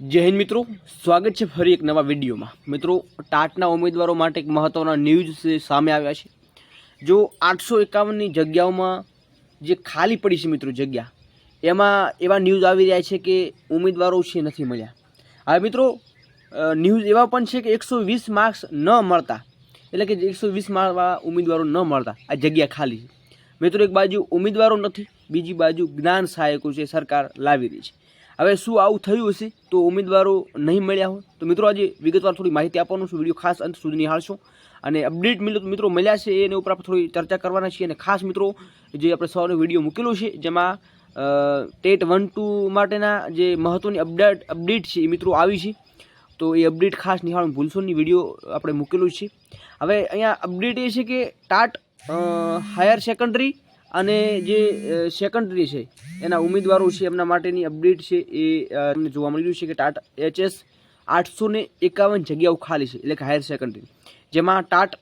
જય હિન્દ મિત્રો, સ્વાગત છે ફરી એક નવા વિડીયોમાં. મિત્રો, ટાટના ઉમેદવારો માટે એક મહત્ત્વના ન્યૂઝ સામે આવ્યા છે. જો આઠસો એકાવનની જગ્યાઓમાં જે ખાલી પડી છે મિત્રો જગ્યા, એમાં એવા ન્યૂઝ આવી રહ્યા છે કે ઉમેદવારો છે નથી મળ્યા. હવે મિત્રો ન્યૂઝ એવા પણ છે કે એકસો વીસ માર્ક્સ ન મળતા. એટલે કે એકસો વીસ માર્કવાળા ઉમેદવારો ન મળતા, આ જગ્યા ખાલી છે. મિત્રો, એક બાજુ ઉમેદવારો નથી, બીજી બાજુ જ્ઞાન સહાયકો છે, સરકાર લાવી રહી છે. હવે શું આવું થયું હશે? તો ઉમેદવારો નહીં મળ્યા હોય? તો મિત્રો, આજે વિગતવાર થોડી માહિતી આપવાનું છું. વીડિયો ખાસ અંત સુધી નિહાળશો. અને અપડેટ મિત્રો મળ્યા છે એના ઉપર આપણે થોડી ચર્ચા કરવાના છીએ. અને ખાસ મિત્રો, જે આપણે સવારનો વીડિયો મૂકેલો છે, જેમાં ટેટ વન ટુ માટેના જે મહત્ત્વની અપડેટ અપડેટ છે એ મિત્રો આવી છે. તો એ અપડેટ ખાસ નિહાળવું ભૂલશોની વીડિયો આપણે મૂકેલું છે. હવે અહીંયા અપડેટ એ છે કે ટાટ હાયર સેકન્ડરી અને જે સેકન્ડરી છે, એના ઉમેદવારો છે, એમના માટેની અપડેટ છે, એ અમને જોવા મળી રહ્યું છે કે ટાટ એચએસ આઠસો ને એકાવન જગ્યાઓ ખાલી છે, એટલે કે હાયર સેકન્ડરી જેમાં ટાટ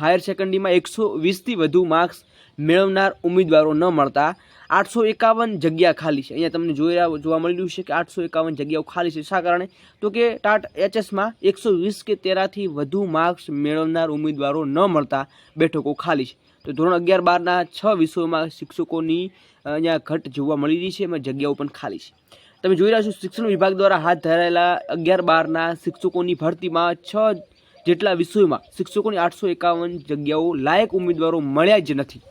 હાયર સેકન્ડરીમાં એકસો વીસથી વધુ માર્ક્સ મેળવનાર ઉમેદવારો ન મળતા. આઠસો એકાવન જગ્યા ખાલી છે. અહીંયા તમને જોઈ રહ્યા જોવા મળી રહ્યું છે કે આઠસો એકાવન જગ્યાઓ ખાલી છે. શા કારણે? તો કે ટાટ એચએસમાં એકસો વીસ કે તેરાથી વધુ માર્ક્સ મેળવનાર ઉમેદવારો ન મળતા બેઠકો ખાલી છે. તો ધોરણ અગિયાર બારના છ વિષયોમાં શિક્ષકોની અહીંયા ઘટ જોવા મળી રહી છે. એમાં જગ્યાઓ પણ ખાલી છે. તમે જોઈ રહ્યા છો શિક્ષણ વિભાગ દ્વારા હાથ ધરાયેલા અગિયાર બારના શિક્ષકોની ભરતીમાં છ જેટલા વિષયોમાં શિક્ષકોની આઠસો એકાવન જગ્યાઓ લાયક ઉમેદવારો મળ્યા જ નથી.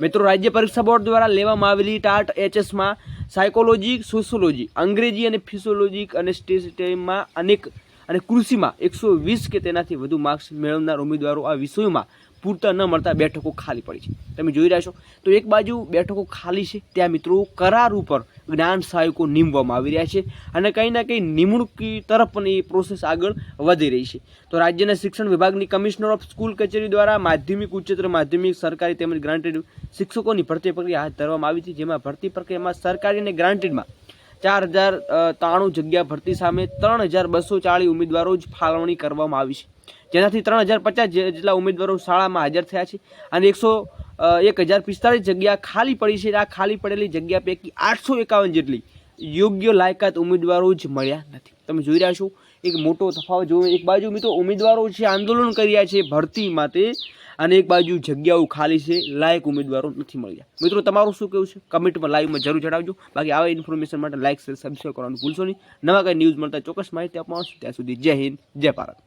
મિત્રો, રાજ્ય પરીક્ષા બોર્ડ દ્વારા લેવામાં આવેલી ટાટ એચએસમાં સાયકોલોજી સોશિયોલોજી અંગ્રેજી અને ફિઝિયોલોજી અને સ્ટેટમાં અનેક અને કૃષિમાં એકસો વીસ કે તેનાથી વધુ માર્ક્સ મેળવનાર ઉમેદવારો આ વિષયોમાં પૂરતા ન મળતા બેઠકો ખાલી પડી છે. તમે જોઈ રહ્યા છો. તો એક બાજુ બેઠકો ખાલી છે. ત્યાં મિત્રો કરાર ઉપર જ્ઞાન સહાયકો નીમવામાં આવી રહ્યા છે અને કંઈ ના કંઈ નિમણૂક તરફ પણ એ પ્રોસેસ આગળ વધી રહી છે. તો રાજ્યના શિક્ષણ વિભાગની કમિશનર ઓફ સ્કૂલ કચેરી દ્વારા માધ્યમિક, ઉચ્ચતર માધ્યમિક, સરકારી તેમજ ગ્રાન્ટેડ શિક્ષકોની ભરતી પ્રક્રિયા હાથ ધરવામાં આવી હતી જેમાં ભરતી પ્રક્રિયામાં સરકારી અને ગ્રાન્ટેડમાં ચાર હજાર ત્રાણું જગ્યા ભરતી સામે ત્રણ હજાર બસો ચાળીસ ઉમેદવારો જ ફાળવણી કરવામાં આવી છે. જેનાથી ત્રણ હજાર પચાસ જેટલા ઉમેદવારો શાળામાં હાજર થયા છે અને એકસો એક હજાર પિસ્તાળીસ જગ્યા ખાલી પડી છે. આ ખાલી પડેલી જગ્યા પૈકી આઠસો એકાવન જેટલી યોગ્ય લાયકાત ઉમેદવારો જ મળ્યા નથી. તમે જોઈ રહ્યા છો, એક મોટો તફાવત જોવો. એક બાજુ મિત્રો ઉમેદવારો છે, આંદોલન કરી રહ્યા છે ભરતી માટે અને એક બાજુ જગ્યાઓ ખાલી છે, લાયક ઉમેદવારો નથી મળ્યા મિત્રો, તમારું શું કહેવું છે? કમેન્ટમાં લાઈવમાં જરૂર જણાવજો. બાકી આવા ઇન્ફોર્મેશન માટે લાઇક શેર સબસ્ક્રાઈબ કરવાનું ભૂલશો નહીં. નવા કંઈ ન્યૂઝ મળતા ચોક્કસ માહિતી આપવામાં આવશે. ત્યાં સુધી જય હિન્દ, જય ભારત.